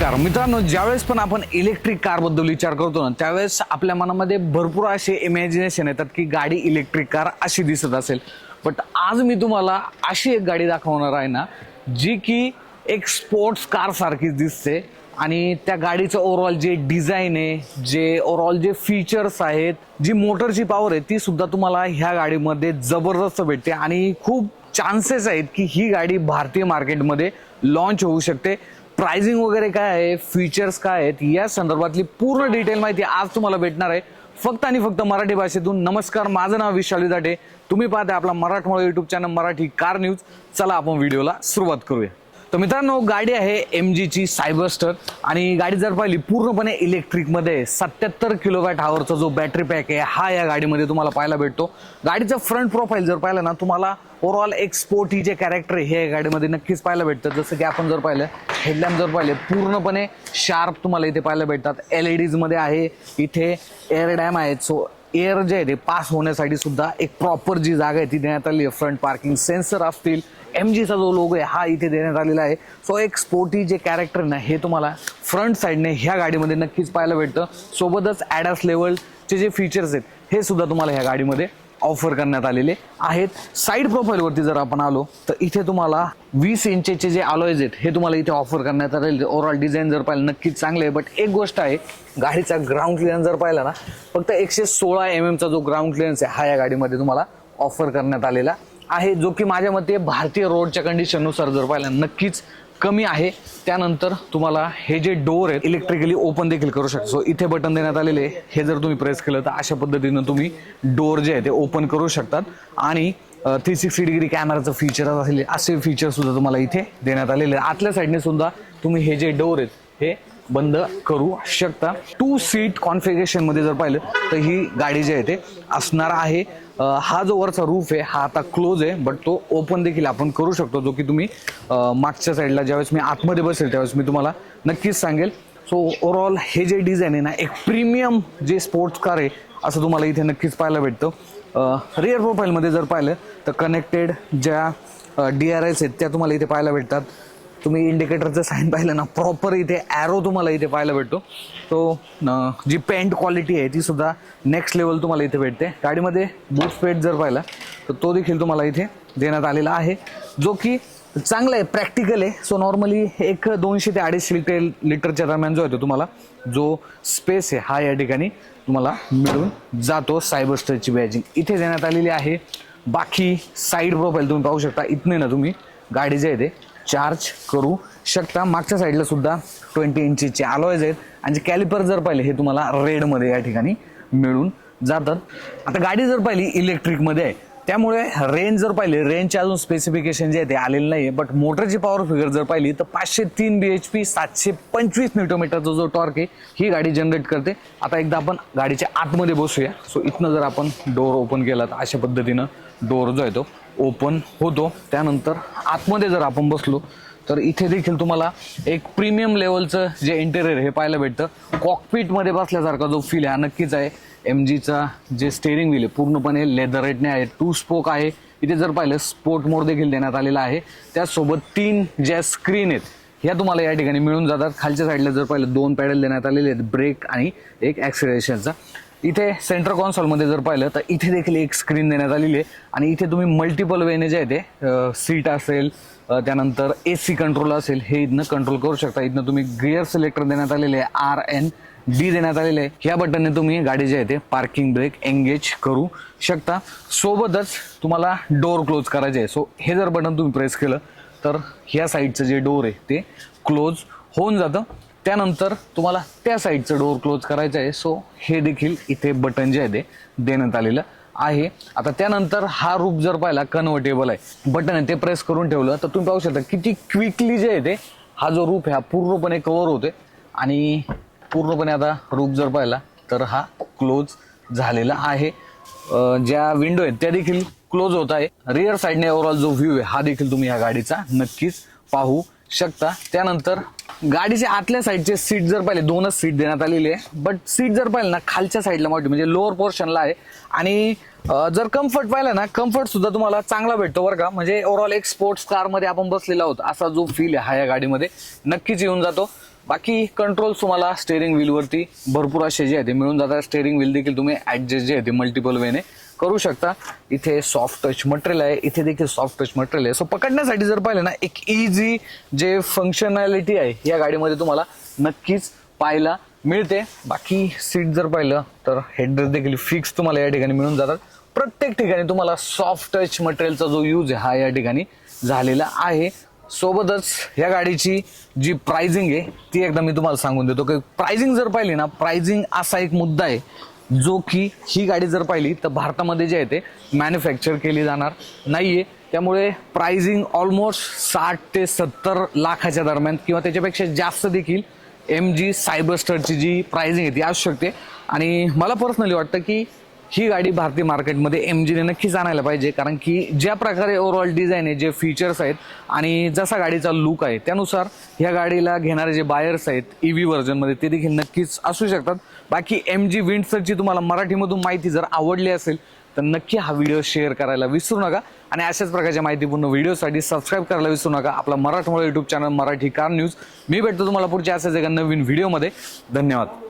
Car. मित्रांनो ज्यावेळेस पण आपण इलेक्ट्रिक कारबद्दल विचार करतो ना त्यावेळेस आपल्या मनामध्ये भरपूर असे इमॅजिनेशन येतात की गाडी इलेक्ट्रिक कार अशी दिसत असेल. बट आज मी तुम्हाला अशी एक गाडी दाखवणार आहे ना जी की एक स्पोर्ट्स कार सारखीच दिसते. आणि त्या गाडीचं ओव्हरऑल जे डिझाईन आहे जे ओव्हरऑल जे फीचर्स आहेत जी मोटरची पॉवर आहे ती सुद्धा तुम्हाला ह्या गाडीमध्ये जबरदस्त भेटते. आणि खूप चान्सेस आहेत की ही गाडी भारतीय मार्केटमध्ये लॉन्च होऊ शकते. प्राइसिंग वगैरे काय आहे फीचर्स काय आहेत या संदर्भातली पूर्ण डिटेल माहिती आज तुम्हाला भेटणार आहे. फक्त आणि फक्त मराठी भाषेतून नमस्कार माझं नाव विशाली दाटे. तुम्ही पाहता आपला मराठमोळा YouTube channel Marathi car news चला आपण व्हिडिओला सुरुवात करूया. तर मित्रांनो गाडी आहे एम जीची सायबरस्टर आणि गाडी जर पाहिली पूर्णपणे इलेक्ट्रिकमध्ये सत्याहत्तर किलोवॅट हवरचा जो बॅटरी पॅक आहे हा या गाडीमध्ये तुम्हाला पाहायला भेटतो. गाडीचं फ्रंट प्रोफाईल जर पाहिलं ना तुम्हाला ओव्हरऑल एक स्पोर्टी जे कॅरेक्टर आहे हे या गाडीमध्ये नक्कीच पाहायला भेटतं. जसं की आपण जर पाहिलं हेडलॅम्प जर पाहिले पूर्णपणे शार्प तुम्हाला इथे पाहायला भेटतात. एल ई डीजमध्ये आहे इथे एअर डॅम आहेत. सो एअर जे आहे ते पास होण्यासाठी सुद्धा एक प्रॉपर जी जागा आहे ती देण्यात आली आहे. फ्रंट पार्किंग सेन्सर असतील एम जीचा जो लोगो आहे हा इथे देण्यात आलेला आहे. सो एक स्पोर्टी जे कॅरेक्टर ना हे तुम्हाला फ्रंट साईडने ह्या गाडीमध्ये नक्कीच पाहायला भेटतं. सोबतच ॲडॅस लेवलचे जे फीचर्स आहेत हे सुद्धा तुम्हाला ह्या गाडीमध्ये ऑफर करण्यात आलेले आहेत. साईड प्रोफाईलवरती जर आपण आलो तर इथे तुम्हाला वीस इंचेचे जे अलॉयज आहेत हे तुम्हाला इथे ऑफर करण्यात आलेले. ओव्हरऑल डिझाईन जर पाहिलं नक्कीच चांगले आहे. बट एक गोष्ट आहे गाडीचा ग्राउंड क्लिअरन्स जर पाहिला ना फक्त एकशे सोळा mm एम एमचा जो ग्राउंड क्लिअरन्स आहे हा या गाडीमध्ये तुम्हाला ऑफर करण्यात आलेला आहे. जो की माझ्या मते भारतीय रोडच्या कंडिशननुसार जर पाहिलं नक्कीच कमी आहे. त्यानंतर तुम्हाला हे जे डोअर आहेत इलेक्ट्रिकली ओपन देखील करू शकता. सो इथे बटन देण्यात आलेले हे जर तुम्ही प्रेस केलं तर अशा पद्धतीनं तुम्ही डोअर जे आहे ते ओपन करू शकतात. आणि थ्री सिक्स्टी डिग्री कॅमेराचं फीचर असेल असे फीचर सुद्धा तुम्हाला इथे देण्यात आलेले आतल्या साईडने सुद्धा तुम्ही हे जे डोअर आहेत हे बंद करू शकता. टू सीट कॉन्फिगरेशनमध्ये जर पाहिलं तर ही गाडी जी आहे ते असणार आहे. हा जो वरचा रूफ आहे हा आता क्लोज आहे बट तो ओपन देखील आपण करू शकतो जो की तुम्ही मागच्या साईडला ज्यावेळेस मी आतमध्ये बसेल त्यावेळेस मी तुम्हाला नक्कीच सांगेल. सो ओव्हरऑल हे जे डिझाईन आहे ना एक प्रीमियम जे स्पोर्ट्स कार आहे असं तुम्हाला इथे नक्कीच पाहायला भेटतं. रिअर प्रोफाईलमध्ये जर पाहिलं तर कनेक्टेड ज्या डी आर एस आहेत त्या तुम्हाला इथे पाहायला भेटतात. तुम्ही इंडिकेटरचं साईन पाहिलं ना प्रॉपर इथे ॲरो तुम्हाला इथे पाहायला भेटतो. तो जी पेंट क्वालिटी आहे ती सुद्धा नेक्स्ट लेवल तुम्हाला इथे भेटते. गाडीमध्ये बूट पेट जर पाहिला तर तो देखील तुम्हाला इथे देण्यात आलेला आहे. जो की चांगला आहे प्रॅक्टिकल आहे. सो नॉर्मली एक दोनशे ते अडीचशे लिटर लिटरच्या दरम्यान जो आहे तो तुम्हाला जो स्पेस आहे हा या ठिकाणी तुम्हाला मिळून जातो सायबरस्टरची बॅजिंग इथे देण्यात आलेली आहे. बाकी साईड प्रोफाईल तुम्ही पाहू शकता. इथने ना तुम्ही गाडी जे आहे ते चार्ज करू शकता. मागच्या साईडला सुद्धा ट्वेंटी इंचीचे अलॉयज आहेत. आणि जे कॅलिपर जर पाहिले हे तुम्हाला रेडमध्ये या ठिकाणी मिळून जातात. आता गाडी जर पाहिली इलेक्ट्रिकमध्ये आहे. त्यामुळे रेंज जर पाहिली रेंजचे अजून स्पेसिफिकेशन जे आहे ते आलेलं नाही बट मोटरची पॉवर फिगर जर पाहिली तर पाचशे तीन बी एच पी सातशे पंचवीस न्यूटोमीटरचा जो टॉर्क आहे ही गाडी जनरेट करते. आता एकदा आपण गाडीच्या आतमध्ये बसूया. सो इथनं जर आपण डोअर ओपन केला तर अशा पद्धतीनं डोअर जो आहे तो ओपन होतो. त्यानंतर आतमध्ये जर आपण बसलो तर इथे देखील तुम्हाला एक प्रीमियम लेवलचं जे इंटेरियर हे पाहायला भेटतं. कॉकपीटमध्ये बसल्यासारखा जो फील आहे हा नक्कीच आहे. एम जीचा जे स्टेअरिंग व्हील आहे पूर्णपणे लेदर रेटने आहे टू स्पोक आहे. इथे जर पाहिलं स्पोर्ट मोड देखील देण्यात आलेला आहे. त्यासोबत तीन ज्या स्क्रीन आहेत ह्या तुम्हाला या ठिकाणी मिळून जातात. खालच्या साईडला जर पाहिलं दोन पॅडल देण्यात आलेले आहेत. ब्रेक आणि एक ॲक्सिलेशनचा इथे सेंटर कॉन्सॉलमध्ये जर पाहिलं तर इथे देखील एक स्क्रीन देण्यात आलेली आहे. आणि इथे तुम्ही मल्टिपल वेने जे आहे ते सीट असेल त्यानंतर ए सी कंट्रोल असेल हे इथनं कंट्रोल करू शकता. इथनं तुम्ही गिअर सिलेक्टर देण्यात आलेले आहे आर एन डी देण्यात आलेले आहे. ह्या बटनने तुम्ही गाडी जे आहे ते पार्किंग ब्रेक एंगेज करू शकता. सोबतच तुम्हाला डोअर क्लोज करायचे आहे. सो हे जर बटन तुम्ही प्रेस केलं तर ह्या साईडचं जे डोअर आहे ते क्लोज होऊन जातं. त्यानंतर तुम्हाला त्या साईडचं डोअर क्लोज करायचं आहे. सो हे देखील इथे बटन जे आहे ते देण्यात आलेलं आहे. आता त्यानंतर हा रूप जर पाहिला कन्व्हर्टेबल आहे. बटन आहे ते प्रेस करून ठेवलं. तर तुम्ही पाहू शकता किती क्विकली जे आहे ते हा जो रूप आहे हा पूर्णपणे कव्हर होते आणि पूर्णपणे आता रूप जर पाहिला तर हा क्लोज झालेला आहे. ज्या विंडो आहेत त्या देखील क्लोज होत आहे. रिअर साईडने ओव्हरऑल जो व्ह्यू आहे हा देखील तुम्ही या गाडीचा नक्कीच पाहू शकता. त्यानंतर गाडीच्या आतल्या साईडचे सीट जर पाहिले दोनच सीट देण्यात आलेली आहे. बट सीट जर पाहिलं ना खालच्या साईडला मोठी म्हणजे लोअर पोर्शनला आहे. आणि जर कम्फर्ट पाहिलं ना कम्फर्ट सुद्धा तुम्हाला चांगला भेटतो बरं का. म्हणजे ओव्हरऑल एक स्पोर्ट्स कारमध्ये आपण बसलेला आहोत असा जो फील आहे हा या गाडीमध्ये नक्कीच येऊन जातो. बाकी कंट्रोल तुम्हाला स्टेअरिंग व्हीलवरती भरपूर असे जे आहे ते मिळून जातात. स्टेअरिंग व्हील देखील तुम्ही ॲडजस्ट जे आहे ते मल्टिपल वेने करू शकता. इथे सॉफ्ट टच मटेरियल आहे. इथे देखील सॉफ्ट टच मटेरियल आहे. सो पकडण्यासाठी जर पाहिलं ना एक इझी जे फंक्शनॅलिटी आहे या गाडीमध्ये तुम्हाला नक्कीच पाहायला मिळते. बाकी सीट जर पाहिलं तर हेडरेस देखील फिक्स तुम्हाला या ठिकाणी मिळून जातात. प्रत्येक ठिकाणी तुम्हाला सॉफ्ट टच मटेरियलचा जो यूज आहे हा या ठिकाणी झालेला आहे. सोबतच या गाडीची जी प्राइजिंग आहे ती एकदा मी तुम्हाला सांगून देतो. की प्राइजिंग जर पाहिली ना प्राइजिंग असा एक मुद्दा आहे जो की ही गाडी जर पाहिली तर भारतामध्ये जे आहे ते मॅन्युफॅक्चर केली जाणार नाही आहे त्यामुळे प्राइसिंग ऑलमोस्ट साठ ते सत्तर लाखाच्या दरम्यान किंवा त्याच्यापेक्षा जास्त देखील एम जी सायबरस्टरची जी प्राइसिंग आहे ती असू शकते आणि मला पर्सनली वाटतं की ही गाडी भारतीय मार्केटमध्ये एम जीने नक्कीच आणायला पाहिजे कारण की ज्या प्रकारे ओव्हरऑल डिझाईन आहे जे फीचर्स आहेत आणि जसा गाडीचा लुक आहे त्यानुसार ह्या गाडीला घेणारे जे बायर्स आहेत ई व्ही व्हर्जनमध्ये ते देखील नक्कीच असू शकतात. बाकी एम जी विंडसरची तुम्हाला मराठीमधून माहिती जर आवडली असेल तर नक्की हा व्हिडिओ शेअर करायला विसरू नका. आणि अशाच प्रकारच्या माहितीपूर्ण व्हिडिओसाठी सबस्क्राईब करायला विसरू नका. आपला मराठमोळा YouTube channel Marathi car news मी भेटतो तुम्हाला पुढच्या अशाच एका नवीन व्हिडिओमध्ये धन्यवाद.